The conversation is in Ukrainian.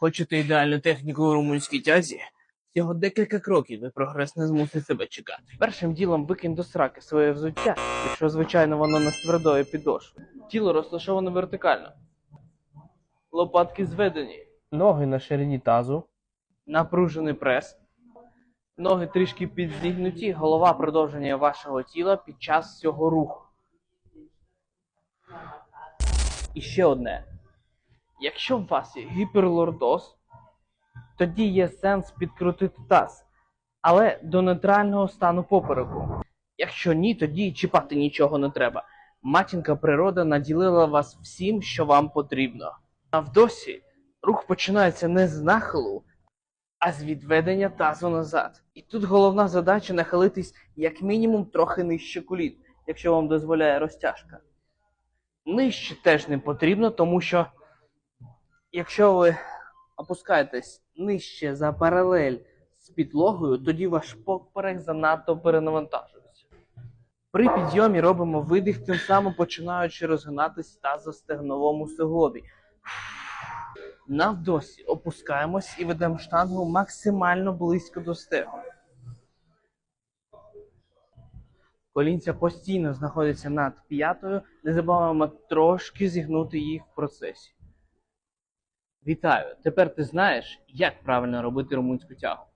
Хочете ідеальну техніку у румунській тязі? Всього декілька кроків і прогрес не змусить себе чекати. Першим ділом викинь до сраки своє взуття, якщо, звичайно, воно не з твердої підошви. Тіло розташоване вертикально. Лопатки зведені. Ноги на ширині тазу. Напружений прес. Ноги трішки підзігнуті, голова продовження вашого тіла під час цього руху. І ще одне. Якщо у вас є гіперлордоз, тоді є сенс підкрутити таз, але до нейтрального стану попереку. Якщо ні, тоді чіпати нічого не треба. Матінка природа наділила вас всім, що вам потрібно. А в досі рух починається не з нахилу, а з відведення тазу назад. І тут головна задача нахилитись як мінімум трохи нижче колін, якщо вам дозволяє розтяжка. Нижче теж не потрібно, тому що якщо ви опускаєтесь нижче за паралель з підлогою, тоді ваш поперек занадто перенавантажується. При підйомі робимо видих, тим самим починаючи розгинатись в тазостегновому суглобі. Навдосі опускаємось і ведемо штангу максимально близько до стегу. Колінця постійно знаходяться над п'ятою, не забуваємо трошки зігнути їх в процесі. Вітаю! Тепер ти знаєш, як правильно робити румунську тягу.